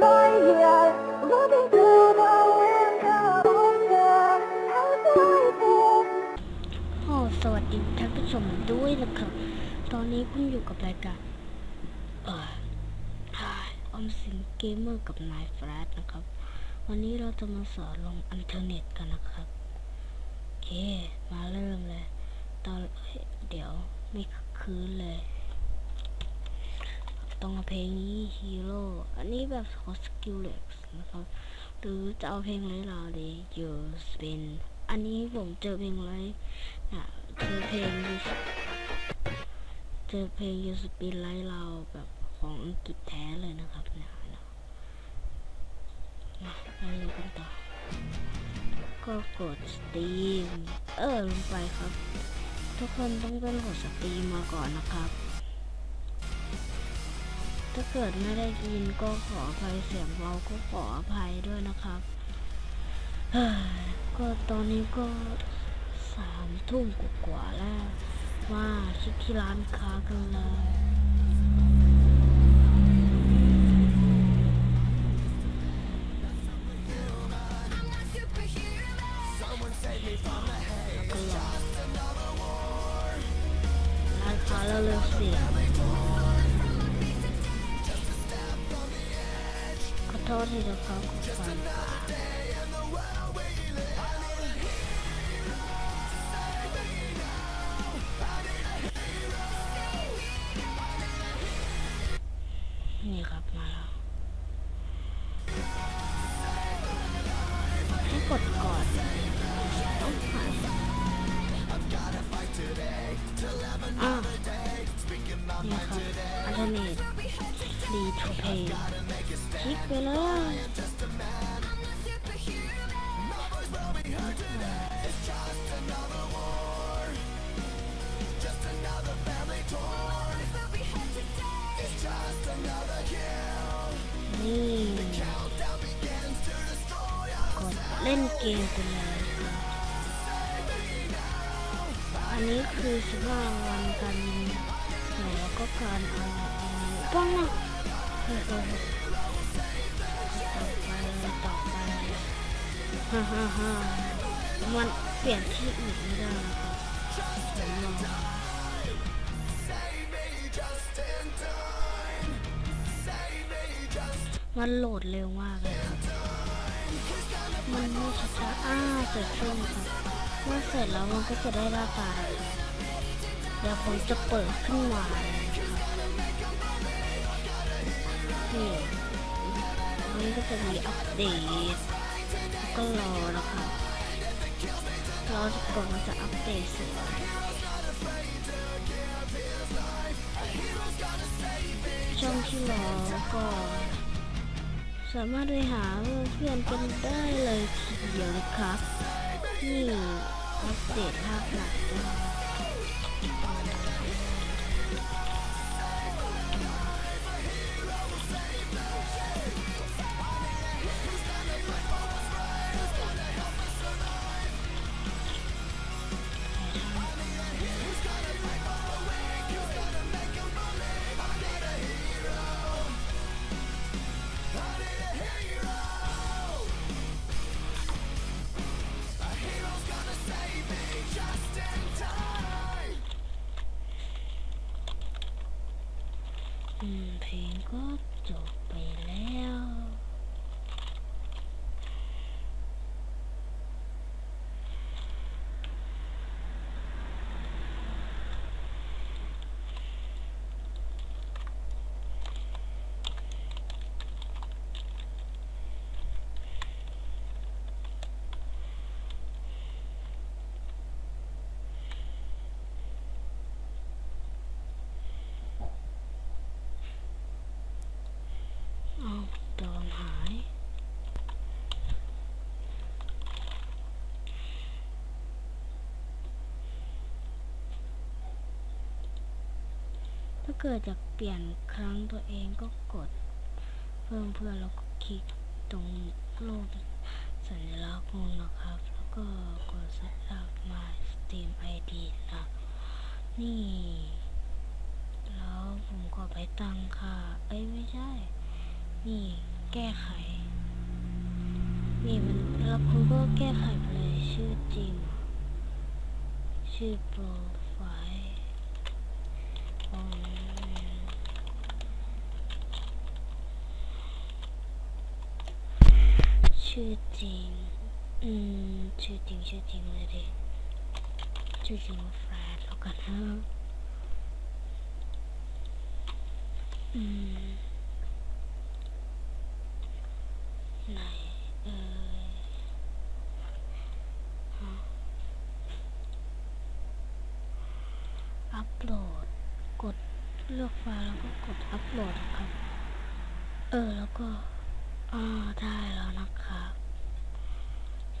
สวัสดีท่านผู้ชมด้วยนะครับ ตอนนี้คุณอยู่กับรายการเอ่อออมสินเกมเมอร์กับนายแฟรดนะครับ วันนี้เราจะมาสอนลงอินเทอร์เน็ตกันนะครับโอเค มาเริ่มเลย ตอนเเดี๋ยวไม่คืนเลย ต้องเอาเพลงนี้ฮีโร่อันนี้แบบของสกิลเล็กนะครับ หรือจะเอาเพลงไรเราดียูสปินอันนี้ผมเจอเพลงไรอะเจอเพลงเจอเพลงยูสปินไรเราแบบของอังกฤษแท้เลยนะครับนี่ยนะมาดูกันต่อ ก็กดสตรีม เออลงไปครับ ทุกคนต้องเป็นกดสตรีมมาก่อนนะครับ ถ้าเกิดไม่ได้ยินก็ขออภัยเสียงเราก็ขออภัยด้วยนะครับก็ตอนนี้ก็สามทุ่มกว่าแล้วมาคิดที่ร้านค้ากันเลยแล้วก็ร้านค้าแล้วเลือกเสียง โทษที่จะเข้ากับฟันนี่ครับมาแล้วให้กดก่อนต้องผ่านอ่านี่ครับอันเทอร์เน็ต รีทูเพย์คลิกไปเลยนี่กดเล่นเกมไปเลยอันนี้คือ15วันการยิงหนูแล้วก็การเอาเอาป้องนะ ต่อไปต่อไปฮ่าฮ่าฮ่ามันเปลี่ยนที่อื่นไม่ได้นะครับผมลองมันโหลดเร็วมากเลยครับ มันไม่ช้าอ้าเสร็จช่วงครับเมื่อเสร็จแล้วมันก็จะได้หน้าตาเดี๋ยวผมจะเปิดขึ้นมาเลยครับ นี่อันนี้ก็จะมีอัปเดต ก็รอนะคะรอจะก่อนมันจะอัปเดตเสร็จช่องที่รอก็สามารถไปหาเพื่อนกันได้เลยทีเดียวนะครับนี่อัปเดตภาพหลักนะคะ ก็จบไปแล้ว เอาดอมหาย ถ้า เกิดอยากเปลี่ยนครั้งตัวเองก็กด เพิ่มเพื่อนแล้วก็คลิกตรงรูปสัญลักษณ์นู้นะครับ แล้วก็กด set up my steam id นะนี่ แล้วผมก็ไปตั้งค่าเอ้ยไม่ใช่ นี่แก้ไข นี่มันแล้วคุณก็แก้ไขไปเลยชื่อจริง ชื่อโปรไฟล์ของ ชื่อจริง อืม ชื่อจริง ชื่อจริงเลยดิชื่อจริงแฟรดแล้วกันนะอืมไหนเอ่ยฮะอัปโหลด กดเลือกไฟล์แล้วก็กดอัปโหลดครับ เออ แล้วก็ อ่าได้แล้วนะครับ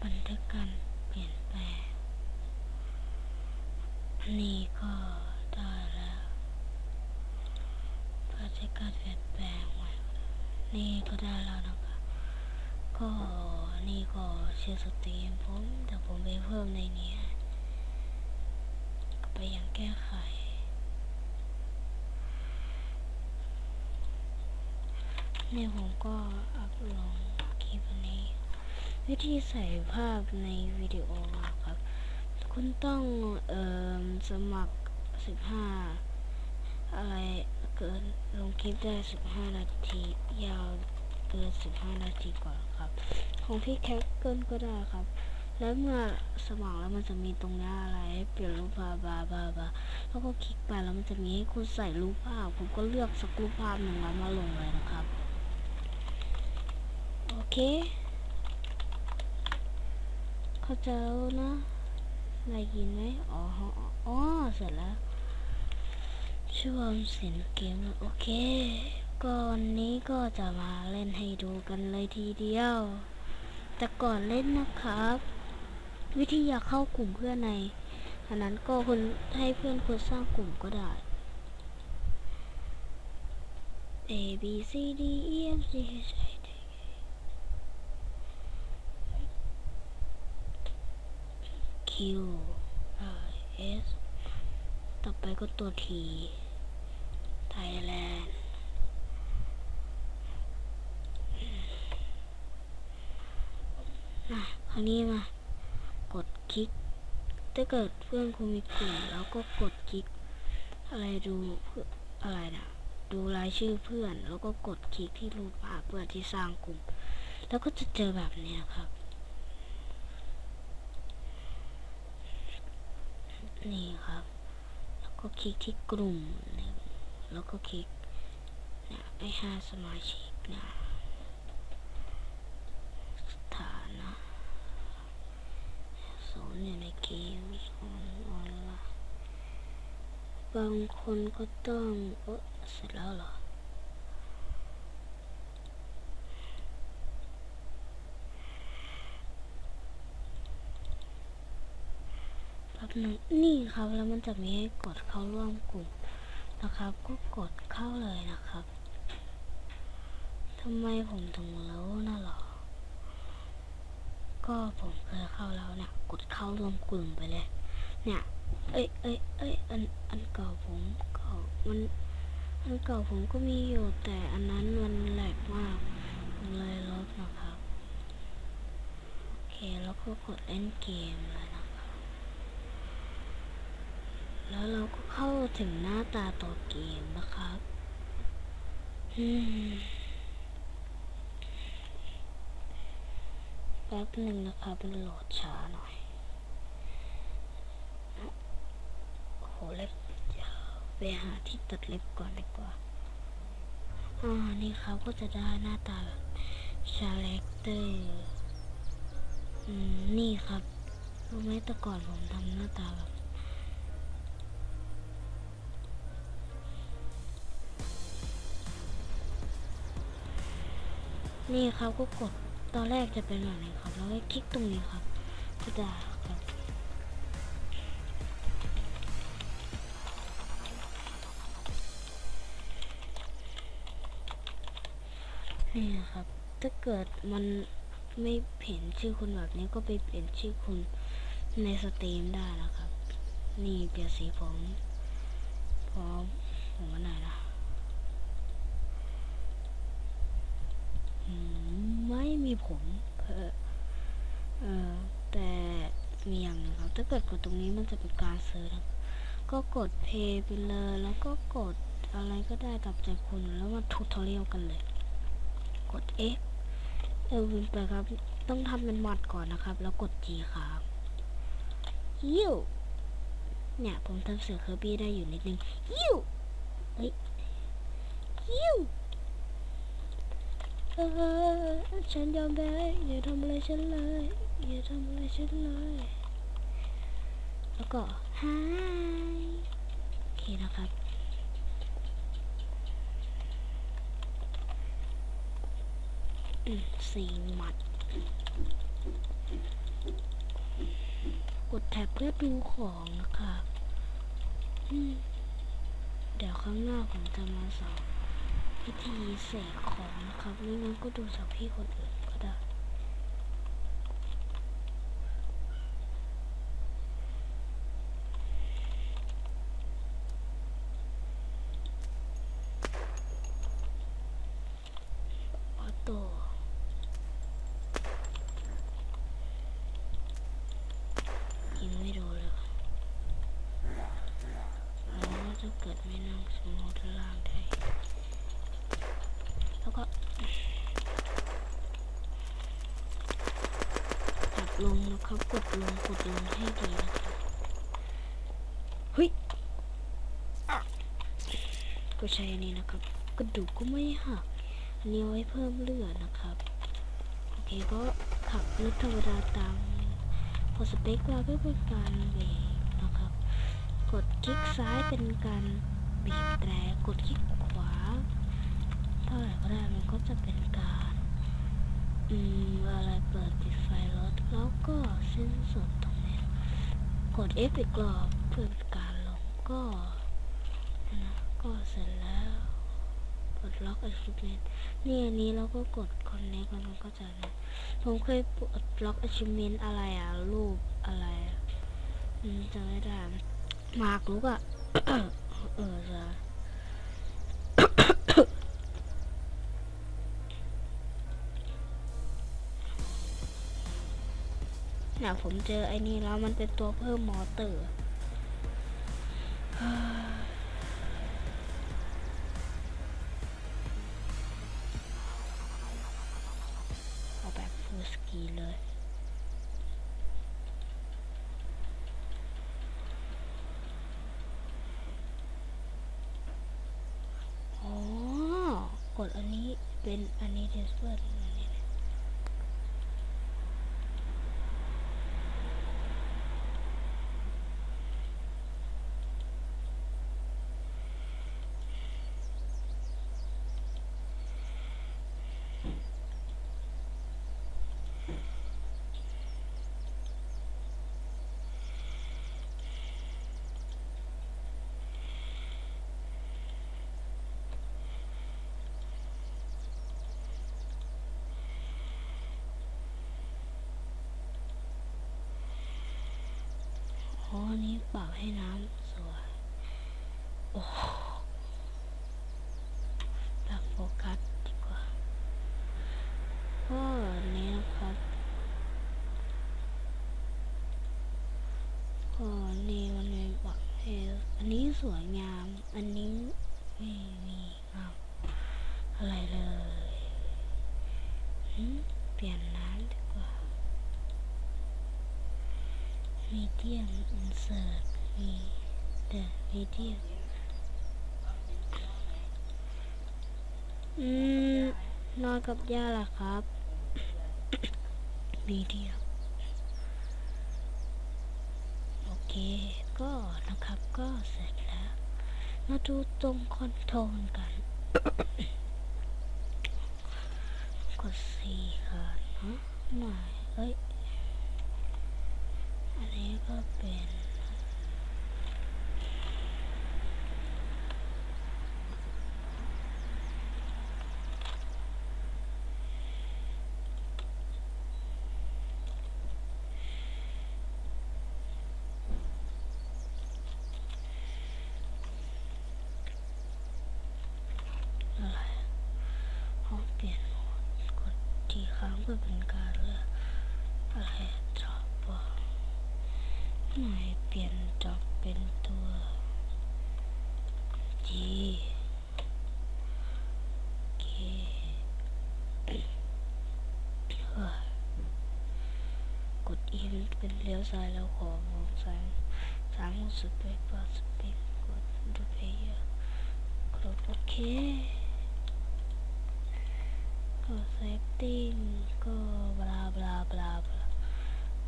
บันทึกการเปลี่ยนแปลงอันนี้ก็ได้แล้วบันทึกการเปลี่ยนแปลงไว้นี่ก็ได้แล้วนะครับ ก็นี่ก็ชื่อสตรีมผมแต่ผมไปเพิ่มในนี้ ก็ไปยังแก้ไข เนี่ยผมก็อัพลงคลิปนี้ วิธีใส่ภาพในวิดีโอครับ คุณต้องเอ่อสมัคร 15 อะไรเกินลงคลิปได้ 15 นาที ยาวเกิน 15 นาทีก่อนครับ ของพี่แคทเกิลก็ได้ครับ แล้วเมื่อสมัครแล้วมันจะมีตรงหน้าอะไรให้เปลี่ยนรูปภาพบาบาบาแล้วก็คลิกไปแล้วมันจะมีให้คุณใส่รูปภาพผมก็เลือกสักรูปภาพหนึ่งแล้วมาลงเลยนะครับ โอเค เข้าใจแล้วนะได้ยินไหมอ๋ออ๋อเสร็จแล้วช่วงเสินเกมโอเคก่อนนี้ก็จะมาเล่นให้ดูกันเลยทีเดียว แต่ก่อนเล่นนะครับ วิธีอยากเข้ากลุ่มเพื่อนในอันนั้นก็คุณให้เพื่อนคุณสร้างกลุ่มก็ได้ A B C D E F G H I J K Q R S ต่อไปก็ตัว T Thailand อะคราวนี้มากดคลิก ถ้าเกิดเพื่อนคุณมีกลุ่มแล้วก็กดคลิก อะไรดูเพื่ออะไรนะดูรายชื่อเพื่อน แล้วก็กดคลิกที่รูปภาพเพื่อที่สร้างกลุ่ม แล้วก็จะเจอแบบนี้ครับ นี่ครับ แล้วก็คลิกที่กลุ่มหนึ่งแล้วก็คลิกนี่ยไอห้าสมาชิกนะสถานะสอนอยู่ในเกมสอนออนไลน์บางคนก็ต้องเออเสร็จแล้วเหรอ แป๊บห น,นี่ครับแล้วมันจะมีให้กดเข้าร่วมกลุ่มนะครับ ก็กดเข้าเลยนะครับทำไมผมถึงรู้นะหรอ ก็ผมเคยเข้าแล้วเนี่ย กดเข้าร่วมกลุ่มไปเลย เนี่ย เอ้ยเอ้ยเอ้ยอันอันเก่าผมเก่ามันอันเก่าผมก็มีอยู่แต่อันนั้นมันแหลกมากเลยลบนะครับ โอเคแล้วก็กดเล่นเกมเลยนะ แล้วเราก็เข้าถึงหน้าตาตัวเกมนะครับแป๊บหนึ่งนะครับมันโหลดช้าหน่อย โอ้โหเล็บยาวไปหาที่ตัดเล็บก่อนดีกว่าอ่านี่ครับก็จะได้หน้าตาแบบชาแรคเตอร์อืมนี่ครับรู้ไหมแต่ก่อนผมทำหน้าตาแบบ นี่ครับก็กดตอนแรกจะเป็นแบบนี้ครับ แล้วก็คลิกตรงนี้ครับ ก็ได้ครับนี่ครับ ถ้าเกิดมันไม่เห็นชื่อคุณแบบนี้ก็ไปเปลี่ยนชื่อคุณในสตรีมได้นะครับ นี่เปลี่ยนสีผมพร้อมผมว่าไหนนะอืม ผมเออเออแต่มีอย่างหนึงครับถ้าเกิดกดตรงนี้มันจะเป็นการซื้อนะก็กดเพย์ไปเลยแล้วก็กดอะไรก็ได้ตามใจคุณแล้วมาทูทอเรียลกันเลย กด X เออวินไปครับ ต้องทำเป็นมัดก่อนนะครับ แล้วกด G ครับยิวเนี่ยผมทำเสือเคอร์บี้ได้อยู่นิดนึงยิวเฮ้ยยิว เอฉันยอมแพ้อย่าทำอะไรฉันเลย อย่าทำอะไรฉันเลย แล้วก็ฮายโอเคนะครับสี่หมัด กดแท็บเพื่อดูของนะคะเดี๋ยวข้างหน้าผมจะมาสอน วิธีเสกของนะครับไม่งั้นก็ดูจากพี่คนอื่นก็ได้ ออโต้ยิงไม่โดนเลยแล้วจะเกิดไม่นั่งสมองด้านล่างได้ แล้วก็จับ ลงนะครับ กดลงกดลงให้ดีนะครับเฮ้ยก็ใช้อันนี้นะครับ กระดูกก็ไม่หักอันนี้เอาไว้เพิ่มเลือดนะครับ โอเคก็ขับรถธรรมดาตามพอสเปคเราก็เป็นการเบรกนะครับ กดคลิกซ้ายเป็นการบีบแตรกดคลิกขวาเท่าไหร่ก็ได้มันก็จะเป็นการ อืมอะไรเปิดปิดไฟรถแล้วก็เส้นสุดตรงนี้ กด F อีกรอบเพื่อเป็นการลงก็นะก็เสร็จแล้ว กดล็อก achievement นี่อันนี้เราก็กด connect แล้วมันก็จะนะผมเคยปลดล็อก achievement อะไรอะรูปอะไรอะอืมจำไม่ได้มากรู้อะเออจะ เนี่ยผมเจอไอ้นี่แล้วมันเป็นตัวเพิ่มมอเตอร์เอาแบบฟูสกีเลยอ๋อกดอันนี้เป็นอันนี้เทสเปิล เปล่าให้น้ำสวยโอ้โหปรับโฟกัสดีกว่าก็อันนี้นะครับก็อันนี้มันมีปรับให้อันนี้สวยงาม อันนี้ไม่มีงามอะไรเลยหืมเปลี่ยนน้ำดีกว่า มีเดียมอินเสิร์ตมีเดอะมีเดียมอืมนอนกับย่าล่ะครับมีเดียมโอเค ก็นะครับก็เสร็จแล้ว มาดูตรงคอนโทรลกัน กดสี่ค่ะฮะไม่เอ้ย อันนี้ก็เป็นอะไรอ๋อเปลี่ยนโหมดกดที่ค้างพื่อเป็นการเลือกอะไรดรอ ปวะไหนเปลี่ยนดอปเป็นตัว G K เฮ้ยกด E เป็นเลี้ยวซ้ายแล้วขอมองซ้ายสามสุดไปปาสเปนกดดูเพย์กดโอเคก็เซฟติ้งก็บลาบลาบลาบลา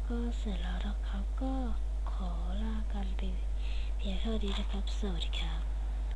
ก็เสร็จแล้วนะครับก็ ขอลากันไปเพียงเท่านี้นะครับ สวัสดีครับ